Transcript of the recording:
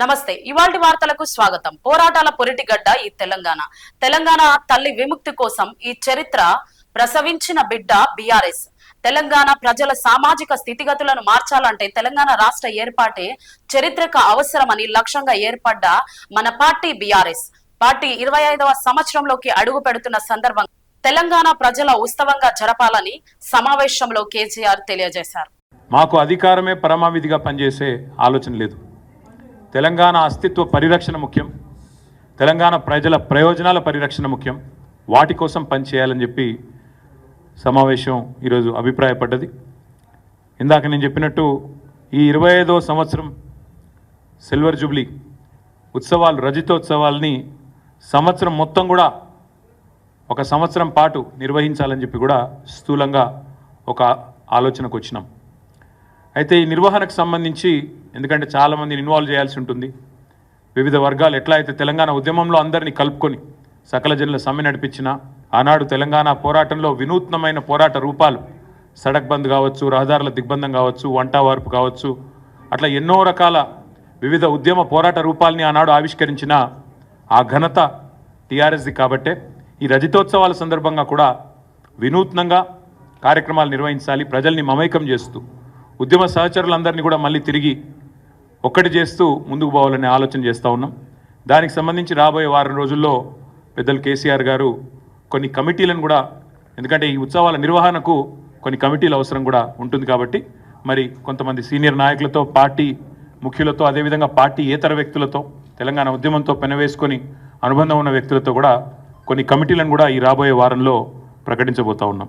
నమస్తే ఇవాల్టి వార్తలకు స్వాగతం. పోరాటాల పొరిటిగడ్డ ఈ తెలంగాణ. తెలంగాణ తల్లి విముక్తి కోసం ఈ చరిత్ర ప్రసవించిన బిడ్డ బీఆర్ఎస్. తెలంగాణ ప్రజల సామాజిక స్థితిగతులను మార్చాలంటే తెలంగాణ రాష్ట్ర ఏర్పాటే చరిత్రక అవసరమని లక్ష్యంగా ఏర్పడ్డ మన పార్టీ బీఆర్ఎస్. పార్టీ ఇరవై ఐదవ సంవత్సరంలోకి అడుగు పెడుతున్న సందర్భంగా తెలంగాణ ప్రజల ఉత్సవంగా జరపాలని సమావేశంలో కేసీఆర్ తెలియజేశారు. మాకు అధికారమే పరమావిధిగా పనిచేసే ఆలోచన లేదు. తెలంగాణ అస్తిత్వ పరిరక్షణ ముఖ్యం. తెలంగాణ ప్రజల ప్రయోజనాల పరిరక్షణ ముఖ్యం. వాటి కోసం పనిచేయాలని చెప్పి సమావేశం ఈరోజు అభిప్రాయపడ్డది. ఇందాక నేను చెప్పినట్టు ఈ ఇరవై ఐదవ సంవత్సరం సిల్వర్ జూబ్లీ ఉత్సవాలు రజితోత్సవాల్ని సంవత్సరం మొత్తం కూడా ఒక సంవత్సరం పాటు నిర్వహించాలని చెప్పి కూడా స్థూలంగా ఒక ఆలోచనకు వచ్చినాం. అయితే ఈ నిర్వహణకు సంబంధించి ఎందుకంటే చాలామందిని ఇన్వాల్వ్ చేయాల్సి ఉంటుంది. వివిధ వర్గాలు ఎట్లా అయితే తెలంగాణ ఉద్యమంలో అందరినీ కలుపుకొని సకల జనుల సమ్మె నడిపించిన ఆనాడు తెలంగాణ పోరాటంలో వినూత్నమైన పోరాట రూపాలు సడక్ బంద్ కావచ్చు రహదారుల దిగ్బంధం కావచ్చు వంట వార్పు కావచ్చు అట్లా ఎన్నో రకాల వివిధ ఉద్యమ పోరాట రూపాల్ని ఆనాడు ఆవిష్కరించిన ఆ ఘనత టీఆర్ఎస్ది కాబట్టే ఈ రజతోత్సవాల సందర్భంగా కూడా వినూత్నంగా కార్యక్రమాలు నిర్వహించాలి ప్రజల్ని మమైకం చేస్తూ ఉద్యమ సహచరులందరినీ కూడా మళ్ళీ తిరిగి ఒక్కటి చేస్తూ ముందుకు పోవాలనే ఆలోచన చేస్తూ ఉన్నాం. దానికి సంబంధించి రాబోయే వారం రోజుల్లో పెద్దలు కేసీఆర్ గారు కొన్ని కమిటీలను కూడా ఎందుకంటే ఈ ఉత్సవాల నిర్వహణకు కొన్ని కమిటీల అవసరం కూడా ఉంటుంది కాబట్టి మరి కొంతమంది సీనియర్ నాయకులతో పార్టీ ముఖ్యులతో అదేవిధంగా పార్టీ ఏతర వ్యక్తులతో తెలంగాణ ఉద్యమంతో పెనవేసుకొని అనుబంధం ఉన్న వ్యక్తులతో కూడా కొన్ని కమిటీలను కూడా ఈ రాబోయే వారంలో ప్రకటించబోతా ఉన్నాం.